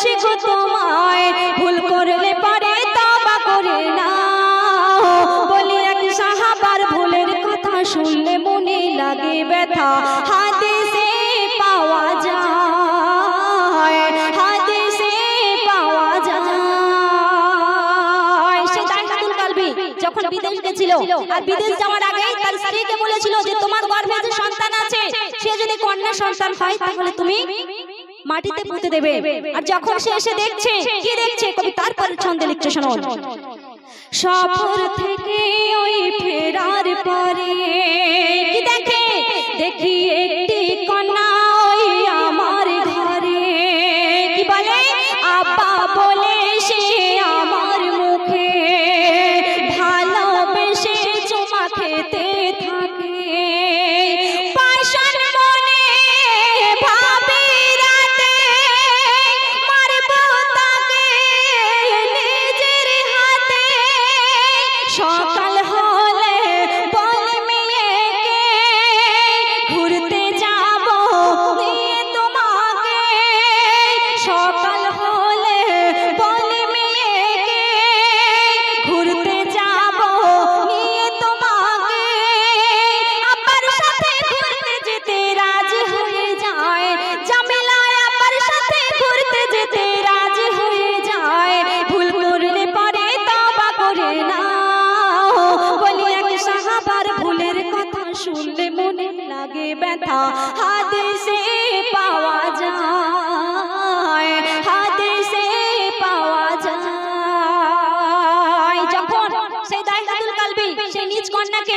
বলছি গো তোমায়, ভুল করলে পারে তবা করে না বলি এক সাহাবার ভুলের কথা শুনলে মনে লাগে ব্যথা। হাদিসে পাওয়া যায়, হাদিসে পাওয়া যায়। সে দাইহাতুল কালবি যখন বিদেশ গেছিল, আর বিদেশ যাওয়ার আগে তার স্ত্রীকে বলেছিল যে তোমার গর্ভে যে সন্তান আছে, সে যদি কন্যা সন্তান হয়, তাহলে তুমি মাটিতে পুঁতে দেবে। আর যখন সে এসে দেখছে, কি দেখছে? কবি তারপর ছন্দে লিখছে শোনো সফর থেকে ওই ফেরার পরে কি দেখে? দেখি শুনলে মনে লাগে ব্যথা। হাদিসে পাওয়া যায়, হাদিসে পাওয়া যায়। যখন সেই দাইহাতুল কালবি, সেই নিজ কন্যাকে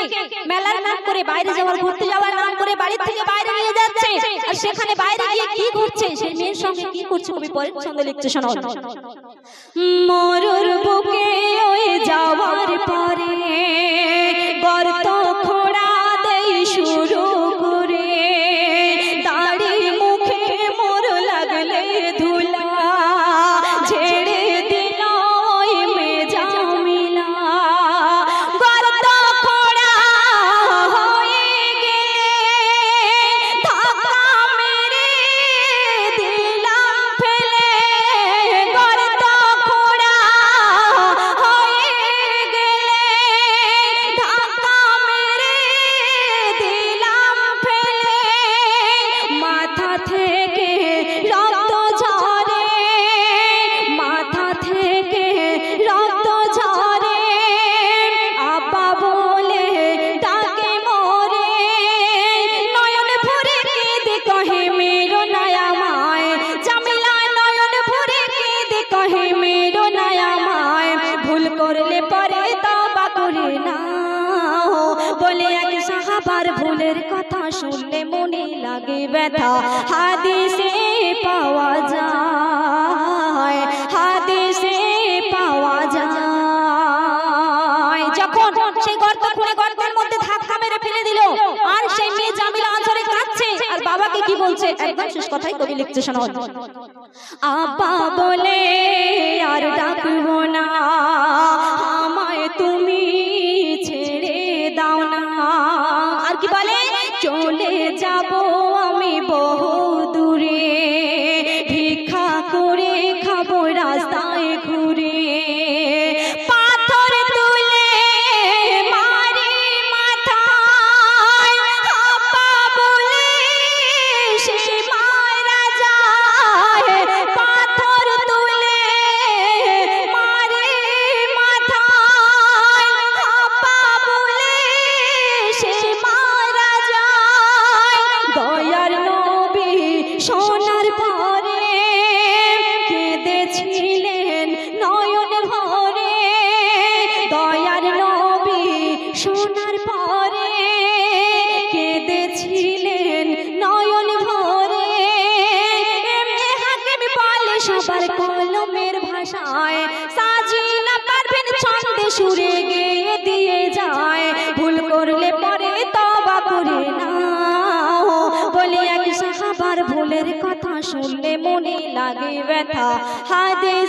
মেলার নাম করে বাইরে যাওয়ার, ঘুরতে যাওয়ার নাম করে বাড়ি থেকে বাইরে নিয়ে যাচ্ছে, আর সেখানে বাইরে গিয়ে কি ঘুরছে সেই মেয়ের সঙ্গে কি করছে কবি পরের ছন্দে লিখছে শোনো মরুর বুকে ওই যাওয়ার পরে সাহাবার কথা শুনলে মনে লাগে ব্যথা। হাদিসে পাওয়া যায়, হাদিসে পাওয়া যায়। যখন সেই গর্ত খুঁড়ে গর্তের মধ্যে ধাক্কা মেরে ফেলে দিল, আর সেই মেয়ে জামিলা আঁচড়ে কাঁদছে, আর বাবাকে কি বলছে? একদম শেষ কথাই কবি লিখছে, শোনো। আব্বা বলে, আর ডাকবো না। যাব আমি বহু পরে কেঁদেছিলেন নয়ন ভরে। দয়ার নবী সোনার পরে কেঁদেছিলেন লাগে ব্যথা হাদিসে